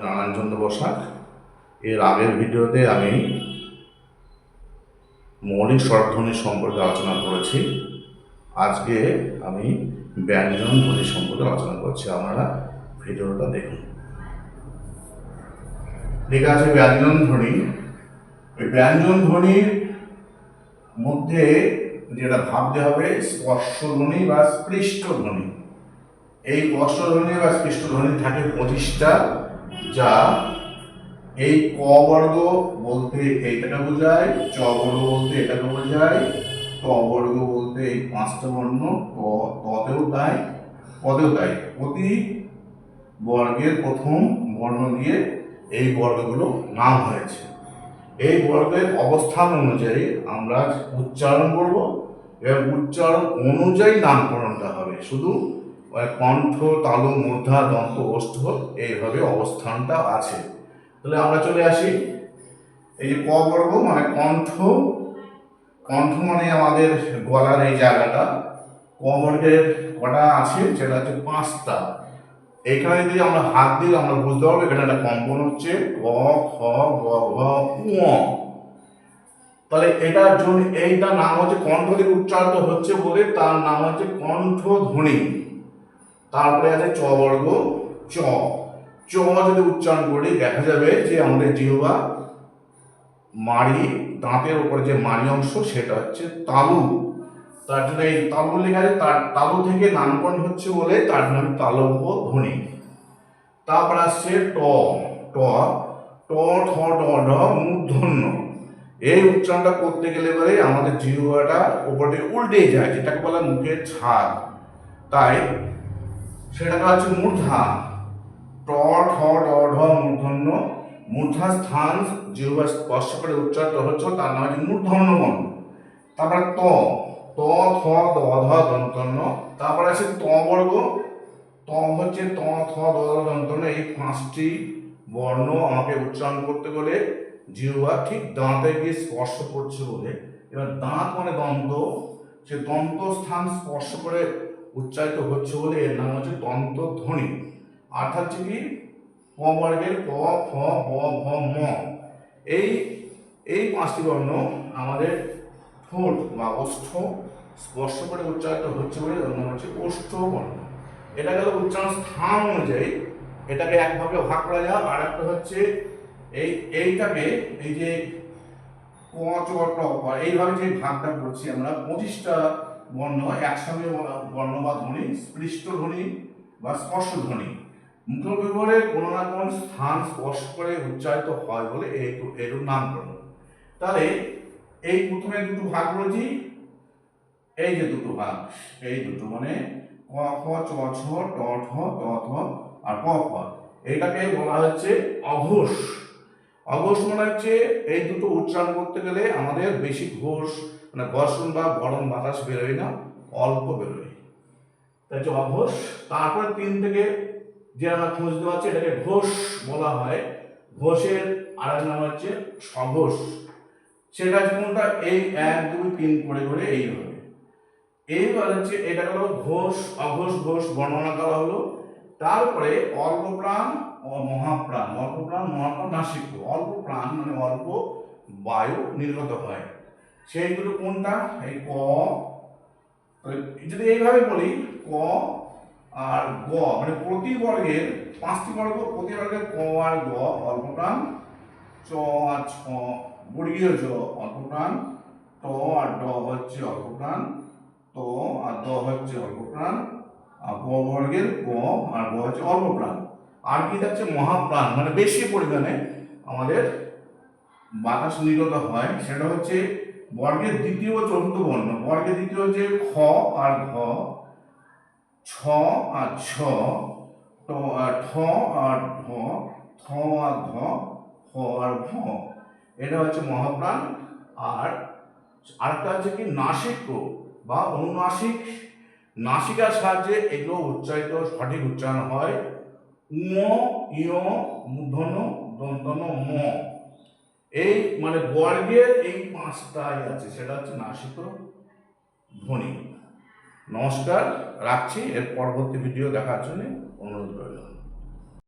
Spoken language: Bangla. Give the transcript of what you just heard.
নারায়ণচন্দ্র বসাক। এর আগের ভিডিওতে আমি মৌলিক স্বরধ্বনি সম্পর্কে আলোচনা করেছি। আজকে আমি ব্যঞ্জন ধ্বনি সম্পর্কে আলোচনা করছি। আপনারা ভিডিওটা দেখুন। ঠিক আছে ব্যঞ্জন ধ্বনি। ওই ব্যঞ্জন ধ্বনির মধ্যে যেটা ভাবতে হবে, স্পর্শ ধ্বনি বা স্পৃষ্ট ধ্বনি। এই স্পর্শ ধ্বনি বা স্পৃষ্ট ধ্বনি থাকে পঁচিশটা যা এই ক বর্গ বলতে এইটাকে বোঝায়, চ বর্গ বলতে এটাকে বোঝায় ট বর্গ বলতে এই পাঁচটা বর্ণ ক, ততেও তাই পদেও তাই প্রতি বর্গের প্রথম বর্ণ দিয়ে এই বর্গগুলো নাম হয়েছে। এই বর্গের অবস্থান অনুযায়ী আমরা উচ্চারণ করব এবং উচ্চারণ অনুযায়ী নামকরণটা হবে। শুধু কণ্ঠ, তালু, মূর্ধা, দন্ত ওষ্ঠ এইভাবে অবস্থানটা আছে। তাহলে আমরা চলে আসি। এই যে ক বর্গ মানে কণ্ঠ। কণ্ঠ মানে আমাদের গলার এই জায়গাটা। ক বর্গের কটা আছে? সেটা হচ্ছে পাঁচটা। এখানে যদি আমরা হাত দিই আমরা বুঝতে পারব, এখানে একটা কম্পন হচ্ছে ক খ, গ, ঘ উ তাহলে এটার জন্য এইটা নাম হচ্ছে কণ্ঠ থেকে উচ্চারিত হচ্ছে বলে তার নাম হচ্ছে কণ্ঠ ধ্বনি তারপরে আছে চ বর্গ, চ। চ যদি উচ্চারণ করি, দেখা যাবে যে আমাদের জিহবা মাড়ি, দাঁতের উপরে যে মাড়ি অংশ, সেটা হচ্ছে তালু। তার জন্য এই তালু লেখা আছে, তার তালু থেকে নামকরণ হচ্ছে বলে, তার নাম তালব্য ধ্বনি তারপর আসছে ট ট ট, ঠ ড ঢ মূর্ধন্য। এই উচ্চারণটা করতে গেলে পরে আমাদের জিহ্বাটা উপর দিকে উল্টে যায়, যেটাকে বলা মুখের ছাদ। তাই সেটাকে হচ্ছে মূর্ধা। ট ঠ ড ঢ, মূর্ধন্য। মূর্ধা স্থান জিহ্বা স্পর্শ করে উচ্চারিত হচ্ছে, তার নাম হচ্ছে মূর্ধন্য বর্ণ তারপরে ত ত, থ, দ, ধ, দন্তন্য। তারপরে আছে ত বর্গ। ত হচ্ছে ত, থ, দ, ধ, দন্তন্য। এই পাঁচটি বর্ণ আমাকে উচ্চারণ করতে গেলে জিহ্বা ঠিক দাঁতে গিয়ে স্পর্শ করছে বলে। এবার দাঁত মানে দন্ত। সে দন্ত স্থান স্পর্শ করে উচ্চারিত হচ্ছে বলে এর নাম হচ্ছে দন্ত ধ্বনি অর্থাৎ কি? ক বর্গের ক, ফ, ব ভ ম। এই এই পাঁচটি বর্ণ আমাদের ঠোঁট বা ওষ্ঠ স্পর্শ করে উচ্চারিত হচ্ছে বলে এর নাম হচ্ছে ওষ্ঠ বর্ণ। এটা গেল উচ্চারণ স্থান অনুযায়ী এটাকে একভাবে ভাগ করা যায়। আর একটা হচ্ছে এই, এইটাকে এই যে ক চ ট এইভাবে যে ভাগটা করছি আমরা, পঁচিশটা বর্ণ একসঙ্গে বর্ণ বা ধ্বনি, স্পৃষ্ট ধ্বনি বা স্পর্শ ধ্বনি। মুখ বিবরে কোনো না কোনো স্থান স্পর্শ করে উচ্চারিত হয় বলে এই এরূপ নামকরণ তাহলে এই প্রথমে দুটো ভাগ করেছি এই যে দুটো ভাগ, এই দুটো মানে ক, খ, চ ছ ট, ঠ, ত, থ আর ক খ। এইটাকে বলা হচ্ছে অঘোষ। অঘোষ মানে হচ্ছে এই দুটো উচ্চারণ করতে গেলে আমাদের বেশি ঘোষ মানে ঘর্ষণ বা গরম বাতাস বেরোয় না, অল্প বেরোয়। তাই হচ্ছে অঘোষ, তারপরে তিন থেকে যে আমরা খোঁজ দেওয়া হচ্ছে, এটাকে ঘোষ বলা হয়। ঘোষের আরেক নাম হচ্ছে সঘোষ। সেটা কোনটা? এই এক, দুই, তিন করে করে এইভাবে এইবার হচ্ছে এটা হলো ঘোষ, অঘোষ, ঘোষ বর্ণনা করা হলো। তারপরে অল্প প্রাণ মহাপ্রাণ। অল্প প্রাণ, মহাপ্রাণ, নাসিক। অল্প প্রাণ মানে অল্প বায়ু নির্গত হয়। সেইগুলো কোনটা? এই ক। যদি এইভাবে বলি, ক আর গ মানে প্রতি বর্গের, পাঁচটি বর্গ, প্রতি বর্গের ক আর গ অল্প প্রাণ চ আর ছ বর্গীয় জ অল্প প্রাণ ট আর ড হচ্ছে অল্প প্রাণ ত আর দ হচ্ছে অল্প প্রাণ আর ক বর্গের ক আর গ হচ্ছে অল্প প্রাণ আর কি থাকছে মহাপ্রাণ মানে বেশি পরিমাণে আমাদের বাতাস নির্গত হয়। সেটা হচ্ছে বর্গের দ্বিতীয় ও চতুর্থ বর্ণ বর্গের দ্বিতীয় হচ্ছে খ আর ঘ। ছ আর ছ। ঠ আর ঢ থ আর ধ হ আর ভ এটা হচ্ছে মহাপ্রাণ। আর আরেকটা হচ্ছে কি নাসিক বা অনুনাসিক। নাসিকার সাহায্যে এগুলো উচ্চারিত, সঠিক উচ্চারণ হয়। উম, ইয় মূর্ধন্য দন্তন্য, ম। এই মানে বর্গের এই পাঁচটাই আছে, সেটা হচ্ছে নাসিক ধ্বনি নমস্কার, রাখছি, এর পরবর্তী ভিডিও দেখার জন্য অনুরোধ রইল।